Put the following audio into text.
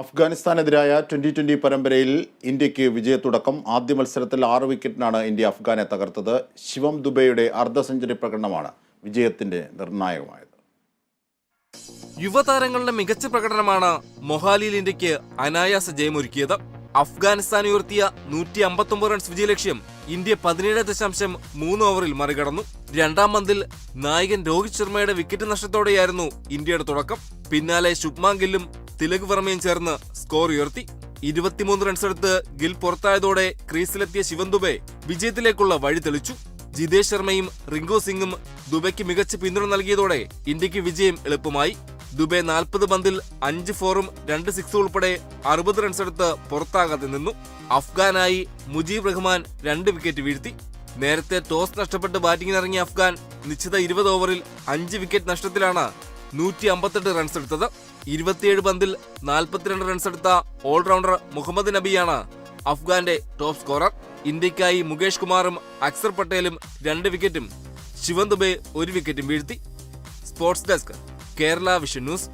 അഫ്ഗാനിസ്ഥാനെതിരായ twenty twenty പരമ്പരയിൽ ഇന്ത്യയ്ക്ക് വിജയത്തുടക്കം ആദ്യ മത്സരത്തിൽ ആറ് വിക്കറ്റിനാണ് ഇന്ത്യ അഫ്ഗാനെ തകർത്തത്. ശിവം ദുബൈയുടെ അർദ്ധ സെഞ്ചുറി പ്രകടനമാണ് വിജയത്തിന്റെ നിർണായകമായത്. യുവതാരങ്ങളുടെ മികച്ച പ്രകടനമാണ് മൊഹാലിയിൽ ഇന്ത്യയ്ക്ക് അനായാസ ജയമൊരുക്കിയത്. അഫ്ഗാനിസ്ഥാൻ ഉയർത്തിയ നൂറ്റി അമ്പത്തൊമ്പത് റൺസ് വിജയലക്ഷ്യം ഇന്ത്യ പതിനേഴ് ദശാംശം മൂന്ന് ഓവറിൽ മറികടന്നു. രണ്ടാം പന്തിൽ നായകൻ രോഹിത് ശർമ്മയുടെ വിക്കറ്റ് നഷ്ടത്തോടെയായിരുന്നു ഇന്ത്യയുടെ തുടക്കം. പിന്നാലെ ശുഭ്മാൻ തിലക് വർമ്മയും ചേർന്ന് സ്കോർ ഉയർത്തി. ഇരുപത്തിമൂന്ന് റൺസെടുത്ത് ഗിൽ പുറത്തായതോടെ ക്രീസിലെത്തിയ ശിവൻ ദുബെ വിജയത്തിലേക്കുള്ള വഴി തെളിച്ചു. ജിതേഷ് ശർമ്മയും റിങ്കു സിംഗും ദുബൈക്ക് മികച്ച പിന്തുണ നൽകിയതോടെ ഇന്ത്യയ്ക്ക് വിജയം എളുപ്പമായി. ദുബെ നാൽപ്പത് പന്തിൽ അഞ്ച് ഫോറും രണ്ട് സിക്സും ഉൾപ്പെടെ അറുപത് റൺസെടുത്ത് പുറത്താകാതെ നിന്നു. അഫ്ഗാനായി മുജീബ് റഹ്മാൻ രണ്ട് വിക്കറ്റ് വീഴ്ത്തി. നേരത്തെ ടോസ് നഷ്ടപ്പെട്ട് ബാറ്റിംഗിനിറങ്ങിയ അഫ്ഗാൻ നിശ്ചിത ഇരുപത് ഓവറിൽ അഞ്ച് വിക്കറ്റ് നഷ്ടത്തിലാണ് നൂറ്റി അമ്പത്തെട്ട് റൺസ് എടുത്തത്. ഇരുപത്തിയേഴ് പന്തിൽ നാൽപ്പത്തിരണ്ട് റൺസ് എടുത്ത ഓൾറൗണ്ടർ മുഹമ്മദ് നബിയാണ് അഫ്ഗാന്റെ ടോപ്പ് സ്കോറർ ഇന്ത്യക്കായി മുകേഷ് കുമാറും അക്സർ പട്ടേലും രണ്ട് വിക്കറ്റും ശിവൻ ദുബെ ഒരു വിക്കറ്റും വീഴ്ത്തി. Sports desk Kerala vision news